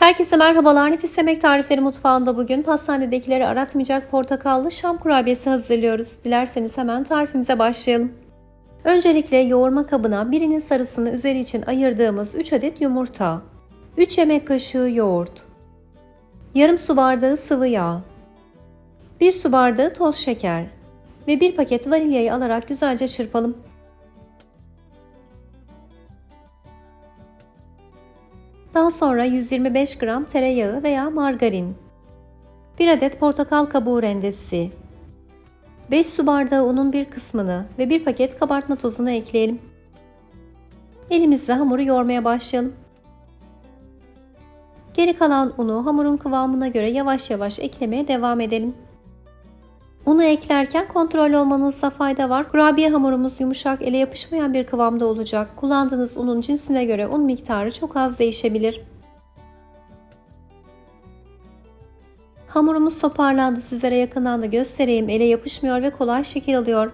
Herkese merhabalar. Nefis Yemek Tarifleri Mutfağında bugün pastanedekileri aratmayacak portakallı şam kurabiyesi hazırlıyoruz. Dilerseniz hemen tarifimize başlayalım. Öncelikle yoğurma kabına birinin sarısını üzeri için ayırdığımız 3 adet yumurta, 3 yemek kaşığı yoğurt, yarım su bardağı sıvı yağ, 1 su bardağı toz şeker ve 1 paket vanilyayı alarak güzelce çırpalım. Daha sonra 125 gram tereyağı veya margarin, 1 adet portakal kabuğu rendesi, 5 su bardağı unun bir kısmını ve 1 paket kabartma tozunu ekleyelim. Elimizle hamuru yoğurmaya başlayalım. Geri kalan unu hamurun kıvamına göre yavaş yavaş eklemeye devam edelim. Unu eklerken kontrollü olmanızda fayda var. Kurabiye hamurumuz yumuşak, ele yapışmayan bir kıvamda olacak. Kullandığınız unun cinsine göre un miktarı çok az değişebilir. Hamurumuz toparlandı. Sizlere yakından da göstereyim. Ele yapışmıyor ve kolay şekil alıyor.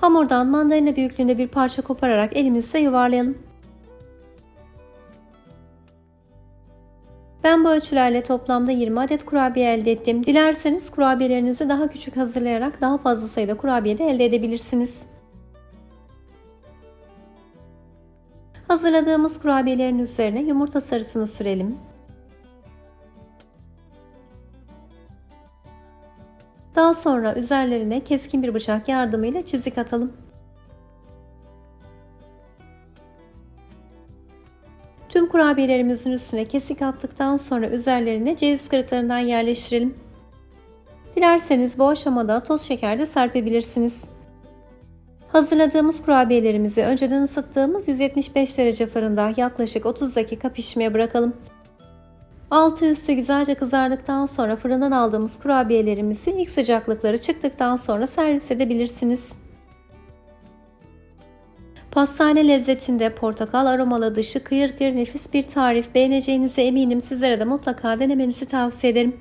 Hamurdan mandalina büyüklüğünde bir parça kopararak elimizle yuvarlayalım. Ben bu ölçülerle toplamda 20 adet kurabiye elde ettim. Dilerseniz kurabiyelerinizi daha küçük hazırlayarak daha fazla sayıda kurabiye de elde edebilirsiniz. Hazırladığımız kurabiyelerin üzerine yumurta sarısını sürelim. Daha sonra üzerlerine keskin bir bıçak yardımıyla çizik atalım. Tüm kurabiyelerimizin üstüne kesik attıktan sonra üzerlerine ceviz kırıklarından yerleştirelim. Dilerseniz bu aşamada toz şeker de serpebilirsiniz. Hazırladığımız kurabiyelerimizi önceden ısıttığımız 175 derece fırında yaklaşık 30 dakika pişmeye bırakalım. Altı üstü güzelce kızardıktan sonra fırından aldığımız kurabiyelerimizi ilk sıcaklıkları çıktıktan sonra servis edebilirsiniz. Pastane lezzetinde portakal aromalı dışı kıyır kıyır nefis bir tarif beğeneceğinize eminim sizlere de mutlaka denemenizi tavsiye ederim.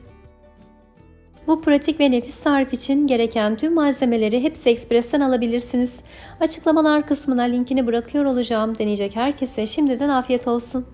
Bu pratik ve nefis tarif için gereken tüm malzemeleri hepsi Express'ten alabilirsiniz. Açıklamalar kısmına linkini bırakıyor olacağım. Deneyecek herkese şimdiden afiyet olsun.